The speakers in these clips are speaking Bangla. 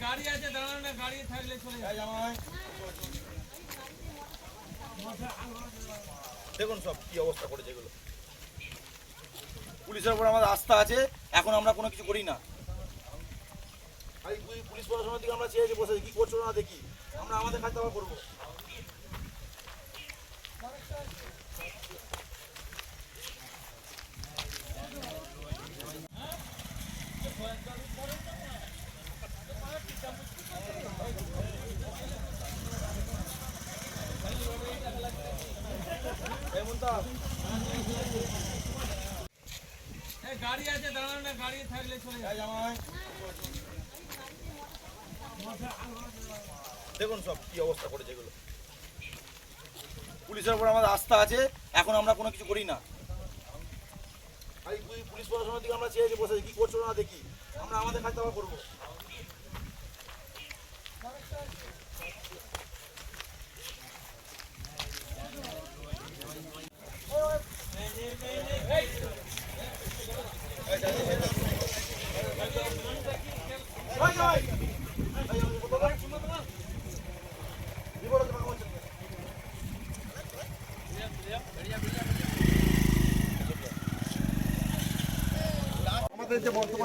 গাড়ি আছে দাঁড়ানো না গাড়ি থাকলে চলে যাবে। দেখুন সব কি অবস্থা করেছে এগুলো। পুলিশের উপর আমাদের আস্থা আছে এখন আমরা কোনো কিছু করি না। পুলিশ- প্রশাসনের দিকে আমরা চেয়েছি বসে কি করছ না দেখি। আমরা আমাদের কাজ আবার করব। গাড়ি আছে দাঁড়ানো না গাড়ি থাকলে চলে যাবে। দেখুন সব কি অবস্থা করেছে এগুলো। পুলিশের উপর আমাদের আস্থা আছে, এখন আমরা কোনো কিছু করি না। পুলিশ- প্রশাসনের দিকে আমরা চেয়েছি বসে কি করছ না দেখি। আমরা আমাদের কাজ আবার করব। আমাদের যে বর্তমান মেম্বার এই জন্য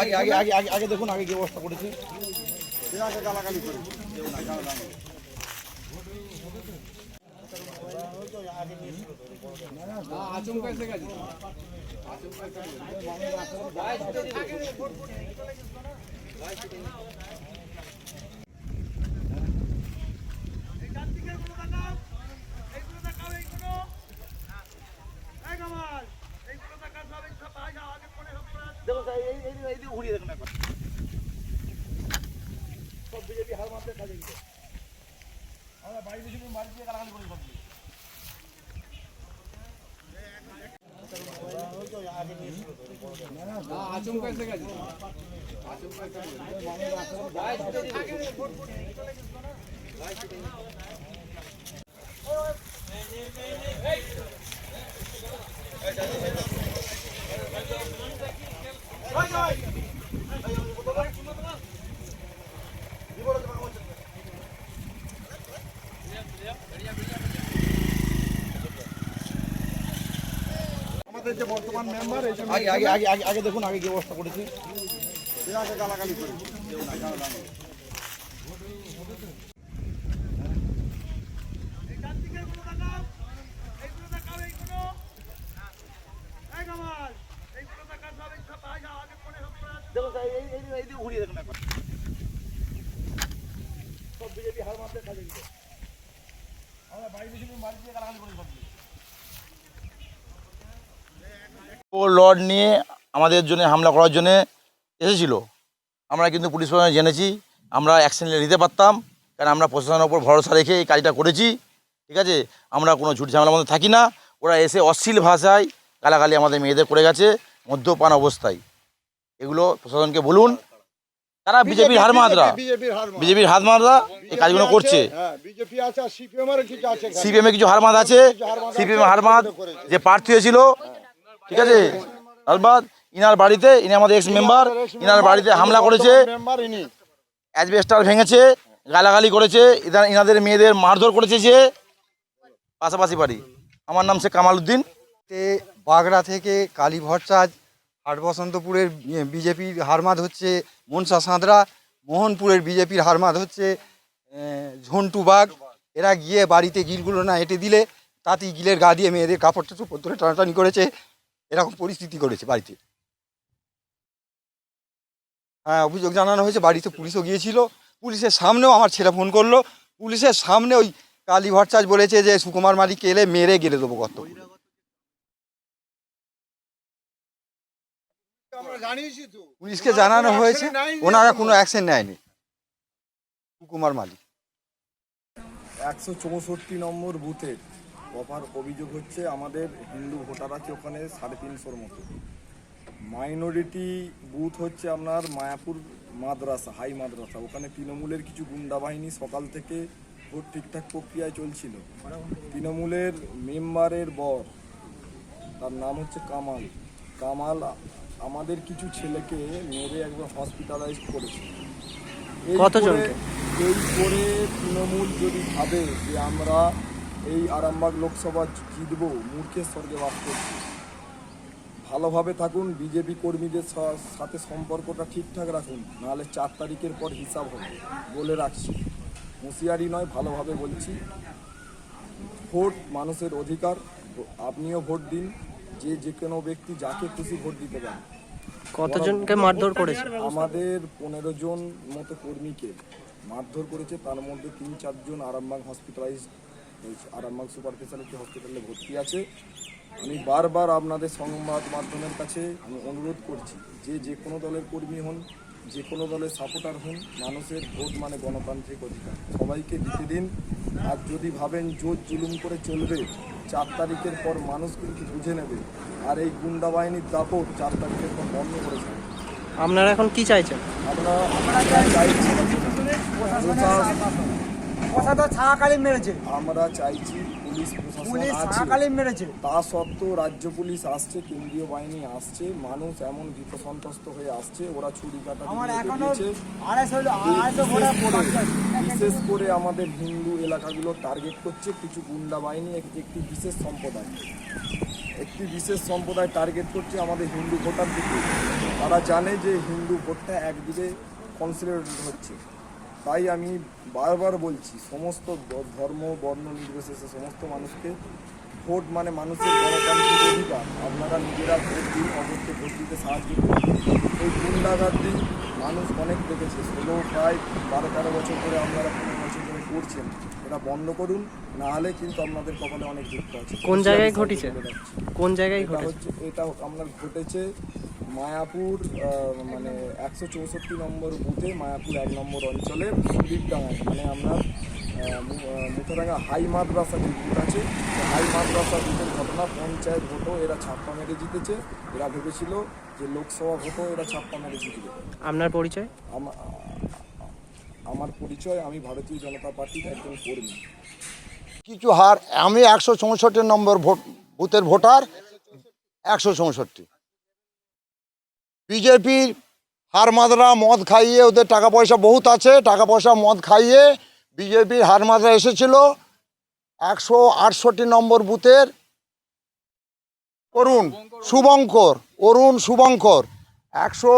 আগে আগে আগে আগে আগে দেখুন আগে কি অবস্থা করেছে। গালাগালি করে দেখুন স্যার এই এই এই দিকে ঘুরিয়ে দেখুন একবার সব বিজেপি হার গেছে আমরা বাড়ি বেশি আমাদের যে বর্তমান মেম্বার আগে আগে আগে আগে আগে দেখুন আগে কি অবস্থা করেছে। এনাকে গালাগালি করে। দেখুন এই ঘুরিয়ে দেখুন একবার। সব বিজেপি হার কাজে আমরা বাড়ি বেশি বাড়ি দিয়ে গালাগালি করি সব ও লর্ড নিয়ে আমাদের জন্য হামলা করার জন্য এসেছিল। আমরা কিন্তু পুলিশ প্রশাসনে জেনেছি আমরা অ্যাকশন নিতে পারতাম কারণ আমরা প্রশাসনের উপর ভরসা রেখে এই কাজটা করেছি ঠিক আছে? আমরা কোনো ঝুট ঝামেলার মধ্যে থাকি না ওরা এসে অশ্লীল ভাষায় গালাগালি আমাদের মেয়েদের করে গেছে মদ্যপান অবস্থায়। এগুলো প্রশাসনকে বলুন। তারা বিজেপির হার বিজেপির হাতমাদরা এই কাজগুলো করছে। হ্যাঁ সিপিএম এর কিছু কিছু হারমাদ আছে সিপিএম হারমাদ যে প্রার্থী হয়েছিল ঠিক আছে? তারপর ইনার বাড়িতে, ইনি আমাদের এক্স মেম্বার ইনার বাড়িতে হামলা করেছে। অ্যাজবেস্টার ভেঙেছে, গালাগালি করেছে ইনাদের মেয়েদের মারধর করেছে যে পাশাপাশি বাড়ি। আমার নাম সে কামাল উদ্দিন বাগড়া থেকে কালী ভট্টাচার্য হাট বসন্তপুরের বিজেপির হারমাদ হচ্ছে মনসা সাঁতরা, মোহনপুরের বিজেপির হারমাদ হচ্ছে ঝন্টু বাঘ। এরা গিয়ে বাড়িতে গিলগুলো না এঁটে দিলে, তাতেই গিলের গা দিয়ে মেয়েদের কাপড় চোপড় ধরে টানাটানি করেছে। এরকম পরিস্থিতি করেছে বাড়িতে। হ্যাঁ অভিযোগ জানানো হয়েছে বাড়িতে পুলিশও গিয়েছিল। পুলিশের সামনেও আমার ছেলে ফোন করল। পুলিশের সামনে ওই কালী ভট্টাচার্য বলেছে যে সুকুমার মালিককে এলে মেরে গেলে দেবো কত আমরা জানিয়েছি তো। পুলিশকে জানানো হয়েছে ওনারা কোনো অ্যাকশন নেয়নি। সুকুমার মালিক। একশো চৌষট্টি নম্বর বুথে কপার অভিযোগ হচ্ছে আমাদের হিন্দু ভোটার আছে ওখানে সাড়ে তিনশোর মতো। মাইনরিটি বুথ হচ্ছে আপনার মায়াপুর মাদ্রাসা হাই মাদ্রাসা। ওখানে তৃণমূলের কিছু গুন্ডা বাহিনী সকাল থেকে ভোট ঠিকঠাক প্রক্রিয়ায় চলছিল। তৃণমূলের মেম্বারের বর তার নাম হচ্ছে কামাল। কামাল আমাদের কিছু ছেলেকে মেরে একবার হসপিটালাইজ করেছে। এই করে তৃণমূল যদি ভাবে যে আমরা এই আরামবাগ লোকসভা জিতবো মূর্খের স্বর্গে বাস করছি। ভালোভাবে থাকুন বিজেপি কর্মীদের সাথে সম্পর্কটা ঠিকঠাক রাখুন নাহলে চার তারিখের পর হিসাব হবে। বলে রাখছি। হুঁশিয়ারি নয় ভালোভাবে বলছি। ভোট মানুষের অধিকার আপনিও ভোট দিন যে যে কোনো ব্যক্তি যাকে খুশি ভোট দিতে পারে। কতজনকে মারধর করেছে? আমাদের পনেরো জন মতো কর্মীকে মারধর করেছে তার মধ্যে তিন চারজন আরামবাগ হসপিটালাইজ হয়েছে আরামবাগ সুপার স্পেশালিটি হসপিটালে ভর্তি আছে। আমি বারবার আপনাদের সংবাদ মাধ্যমের কাছে আমি অনুরোধ করছি যে যে কোনো দলের কর্মী হন যে কোনো দলের সাপোর্টার হন মানুষের ভোট মানে গণতান্ত্রিক অধিকার। সবাইকে দিতে দিন আর যদি ভাবেন জোর জুলুম করে চলবে চার তারিখের পর মানুষ কিন্তু বুঝে নেবে আর এই গুন্ডা বাহিনীর দাপট চার তারিখের পর বন্ধ করে ছাড়বে আপনারা এখন কি চাইছেন? আমরা চাইছি প্রশাসন- কথা তো ছাকালি মেরেছে। আমরা চাইছি পুলিশ পুলিশ ছাকালি মেরেছে। তা সত্ত্বেও রাজ্য পুলিশ আসছে কেন্দ্রীয় বাহিনী আসছে মানুষ এমন ভীত সন্ত্রস্ত হয়ে আসছে ওরা কাটা আমার এখনও বিশেষ করে আমাদের হিন্দু এলাকাগুলো টার্গেট করছে কিছু গুন্ডা বাহিনী এক- একটি বিশেষ সম্প্রদায়। একটি বিশেষ সম্প্রদায় টার্গেট করছে আমাদের হিন্দু ভোটারদিকে তারা জানে যে হিন্দু ভোটটা একদিকে কনসিডারেটেড হচ্ছে। তাই আমি বারবার বলছি সমস্ত ধর্ম বর্ণ নির্বিশেষে সমস্ত মানুষকে ভোট মানে মানুষের গণতান্ত্রিক অধিকার। আপনারা নিজেরা ভোট দিন অপরকে ভোট দিতে সাহায্য করুন। এই গুন্ডাগার্দি মানুষ অনেক দেখেছে। ষোলো প্রায় বারো তেরো বছর ধরে আপনারা পনেরো বছর ধরে করছেন। এটা বন্ধ করুন না হলে কিন্তু আপনাদের কপালে অনেক দুঃখ আছে। কোন জায়গায় ঘটেছে? কোন জায়গায় এটা হচ্ছে এটা আপনার ঘটেছে মায়াপুর মানে একশো চৌষট্টি নম্বর বুথে মায়াপুর এক নম্বর অঞ্চলে দ্বীপডাঙ্গায় মানে আপনার আহ, মু- আহ, মুথারাঙ্গা হাই মাদ্রাসা যে বুথ আছে হাই মাদ্রাসা বুথের ঘটনা পঞ্চায়েত ভোটও এরা ছাপ্পা মেরে জিতেছে। এরা ভেবেছিল যে লোকসভা ভোটও এরা ছাপ্পা মেরে জিতবে আপনার পরিচয়? আমা- আমার পরিচয় আমি ভারতীয় জনতা পার্টির একজন কর্মী। কিছু হার আমি একশো চৌষট্টি নম্বর ভোট বুথের ভোটার একশো চৌষট্টি। বিজেপির হারমাদরা মদ খাইয়ে ওদের টাকা পয়সা বহুত আছে, টাকা পয়সা মদ খাইয়ে বিজেপির হারমাদরা এসেছিল। একশো আটষট্টি নম্বর বুথের অরুণ শুভঙ্কর অরুণ শুভঙ্কর, একশো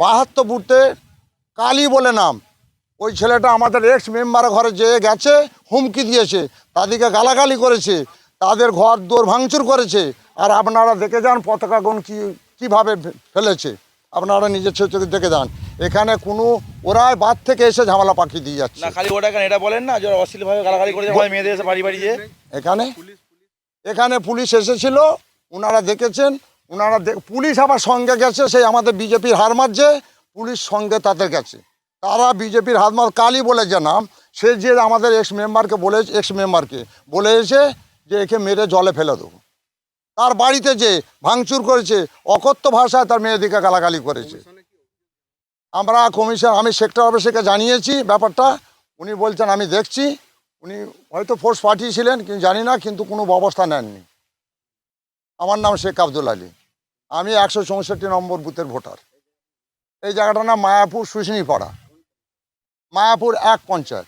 বাহাত্তর বুথে কালী বলে নাম। ওই ছেলেটা আমাদের এক্স মেম্বার ঘরে যেয়ে গেছে, হুমকি দিয়েছে, তাদেরকে গালাগালি করেছে, তাদের ঘর দোর ভাঙচুর করেছে। আর আপনারা দেখে যান পতাকাগণ কি, কীভাবে ফেলেছে। আপনারা নিজের চোখে দেখে যান। এখানে কোনো ওরাই বাদ থেকে এসে ঝামেলা পাখি দিয়ে যাচ্ছে। না খালি ওটা কেন এটা বলেন না? যে ওরা অশ্লীলভাবে গালাগালি করেছে আমাদের মেয়েদের এসে বাড়ি বাড়ি এখানে এখানে পুলিশ এসেছিল ওনারা দেখেছেন ওনারা পুলিশ আবার সঙ্গে গেছে সেই আমাদের বিজেপির হার মারছে পুলিশ সঙ্গে তাদের গেছে। তারা বিজেপির হাত মার কালী বলে যে নাম সে যে আমাদের এক্স মেম্বারকে বলে এক্স মেম্বারকে বলেছে যে একে মেরে জলে ফেলে দেবো। তার বাড়িতে যে ভাঙচুর করেছে, অকথ্য ভাষায় তার মেয়েদিকে গালাগালি করেছে। আমরা কমিশন, আমি সেক্টর অফিসকে জানিয়েছি ব্যাপারটা। উনি বলছেন, আমি দেখছি। উনি হয়তো ফোর্স পাঠিয়েছিলেন, কিন্তু জানি না, কিন্তু কোনো ব্যবস্থা নেননি। আমার নাম শেখ আব্দুল আলী। আমি একশো চৌষট্টি নম্বর বুথের ভোটার। এই জায়গাটার নাম মায়াপুর শুশনি মায়াপুর এক পঞ্চায়েত।